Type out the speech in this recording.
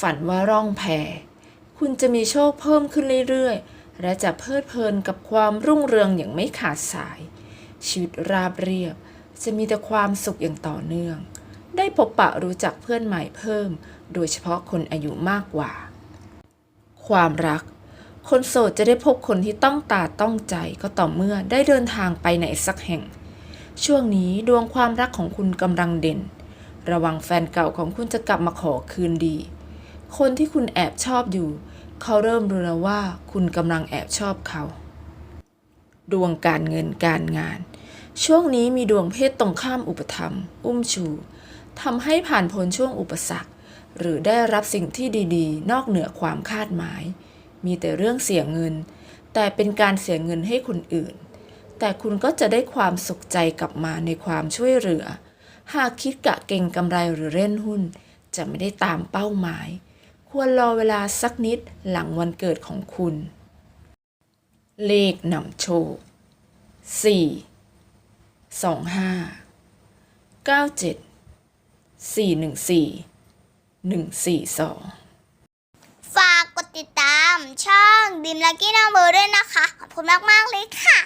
ฝันว่าร่องแพคุณจะมีโชคเพิ่มขึ้นเรื่อยๆ และจะเพลิดเพลินกับความรุ่งเรืองอย่างไม่ขาดสาย ชีวิตราบเรียบ จะมีแต่ความสุขอย่างต่อเนื่อง ได้พบปะรู้จักเพื่อนใหม่เพิ่ม โดยเฉพาะคนอายุมากกว่า ความรัก คนโสดจะได้พบคนที่ต้องตาต้องใจก็ต่อเมื่อได้เดินทางไปไหนสักแห่ง ช่วงนี้ดวงความรักของคุณกำลังเด่น ระวังแฟนเก่าของคุณจะกลับมาขอคืนดี คนที่คุณแอบชอบอยู่ เขาเริ่มรู้แล้วว่าคุณกำลังแอบชอบเขา ดวงการเงินการงาน ช่วงนี้มีดวงเพศตรงข้ามอุปธรรม อุ้มชูทำให้ผ่านพ้นช่วงอุปสรรค หรือได้รับสิ่งที่ดีๆ นอกเหนือความคาดหมาย มีแต่เรื่องเสียเงิน แต่เป็นการเสียเงินให้คนอื่น แต่คุณก็จะได้ความสุขใจกลับมาในความช่วยเหลือ หากคิดกะเก่งกำไรหรือเล่นหุ้น จะไม่ได้ตามเป้าหมาย ควรรอเวลาสักนิดหลังวันเกิดของคุณ เลขนำโชค 4 25 97 414 142 ฝากกดติดตามช่องดิมลักกี้นัมเบอร์ด้วยนะคะ ขอบคุณมาก ๆ เลยค่ะ